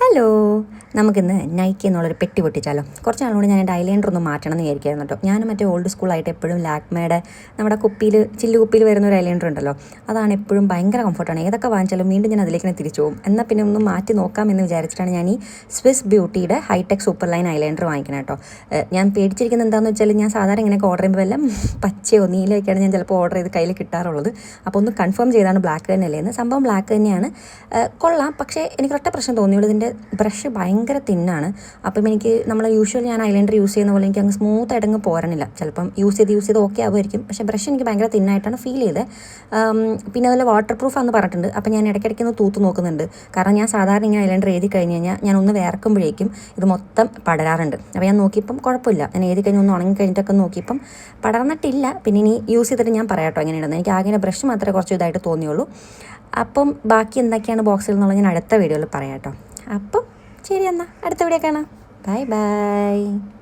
Hello. നമുക്കിന്ന് Nike എന്നുള്ളൊരു പെട്ടി പൊട്ടിച്ചാലോ? കുറച്ച് നാളുകൊണ്ട് ഞാൻ എന്റെ ഐലൈനർ ഒന്ന് മാറ്റണം എന്ന് വിചാരിക്കായിരുന്നു കേട്ടോ. ഞാൻ മറ്റേ ഓൾഡ് സ്കൂളായിട്ട് എപ്പോഴും ലാക്മയുടെ നമ്മുടെ കുപ്പിയിൽ ചില്ലു കുപ്പിയിൽ വരുന്ന ഒരു ഐലൈനർ ഉണ്ടല്ലോ. അതാണ് എപ്പോഴും ഭയങ്കര കംഫർട്ടാണ് ഏതൊക്കെ വാങ്ങിച്ചാലും വീണ്ടും ഞാൻ അതിലേക്ക് തന്നെ തിരിച്ചു പോകും. എന്നാൽ പിന്നെ ഒന്ന് മാറ്റി നോക്കാം എന്ന് വിചാരിച്ചിട്ടാണ് ഞാൻ ഈ സ്വിസ് ബ്യൂട്ടിയുടെ ഹൈടെക് സൂപ്പർ ലൈൻ ഐലൈനർ വാങ്ങിക്കണം കേട്ടോ. ഞാൻ പേടിച്ചിരിക്കുന്നത് എന്താണെന്ന് വെച്ചാൽ ഞാൻ സാധാരണ ഇങ്ങനെയൊക്കെ ഓർഡർ ചെയ്യുമ്പോൾ എല്ലാം പച്ചയോ നീലയൊക്കെയാണ് ഞാൻ ചിലപ്പോൾ ഓർഡർ ചെയ്ത് കയ്യിൽ കിട്ടാറുള്ളത്. അപ്പോൾ ഒന്ന് കൺഫേം ചെയ്താണ് ബ്ലാക്ക് തന്നെയല്ലേ എന്ന്. സംഭവം ബ്ലാക്ക് തന്നെയാണ്. കൊള്ളാം. പക്ഷേ എനിക്ക് ഒറ്റ പ്രശ്നം തോന്നിയുള്ളൂ. ഇതിന്റെ ബ്രഷ് ഭയങ്കര തിന്നാണ്. അപ്പം എനിക്ക് നമ്മൾ യൂഷ്വൽ ഞാൻ ഐലൈനർ യൂസ് ചെയ്യുന്ന പോലെ എനിക്ക് അങ്ങ് സ്മൂത്ത് ആയിട്ട് അങ്ങ് പോരണില്ല ചിലപ്പം യൂസ് ചെയ്ത് യൂസ് ചെയ്ത് ഓക്കെ ആവുമായിരിക്കും. പക്ഷേ ബ്രഷ് എനിക്ക് ഭയങ്കര തിന്നായിട്ടാണ് ഫീൽ ചെയ്തത് പിന്നെ അതുപോലെ വാട്ടർ പ്രൂഫ് ആണെന്ന് പറഞ്ഞിട്ടുണ്ട്. അപ്പം ഞാൻ ഇടയ്ക്കിടയ്ക്ക് ഒന്ന് തൂത്ത് നോക്കുന്നുണ്ട്. കാരണം ഞാൻ സാധാരണ ഇങ്ങനെ ഐലൈനർ എഴുതി കഴിഞ്ഞ് കഴിഞ്ഞാൽ ഞാൻ ഒന്ന് വേർക്കുമ്പോഴേക്കും ഇത് മൊത്തം പടരാറുണ്ട്. അപ്പോൾ ഞാൻ നോക്കിയപ്പം കുഴപ്പമില്ല. ഞാൻ എഴുതി കഴിഞ്ഞ് ഒന്ന് ഉണങ്ങി കഴിഞ്ഞിട്ടൊക്കെ നോക്കിയപ്പം പടർന്നിട്ടില്ല. പിന്നെ ഇനി യൂസ് ചെയ്തിട്ട് ഞാൻ പറയാട്ടോ എങ്ങനെ ഉണ്ടെന്ന് എനിക്ക് ആകെ ബ്രഷ് മാത്രമേ കുറച്ച് ഇതായിട്ട് തോന്നിയുള്ളൂ. അപ്പം ബാക്കി എന്തൊക്കെയാണ് ബോക്സിൽ എന്നുള്ളത് ഞാൻ അടുത്ത വീഡിയോയിൽ പറയാം കേട്ടോ അപ്പം ശരി എന്നാൽ അടുത്ത വീഡിയോ കാണാം. Bye bye.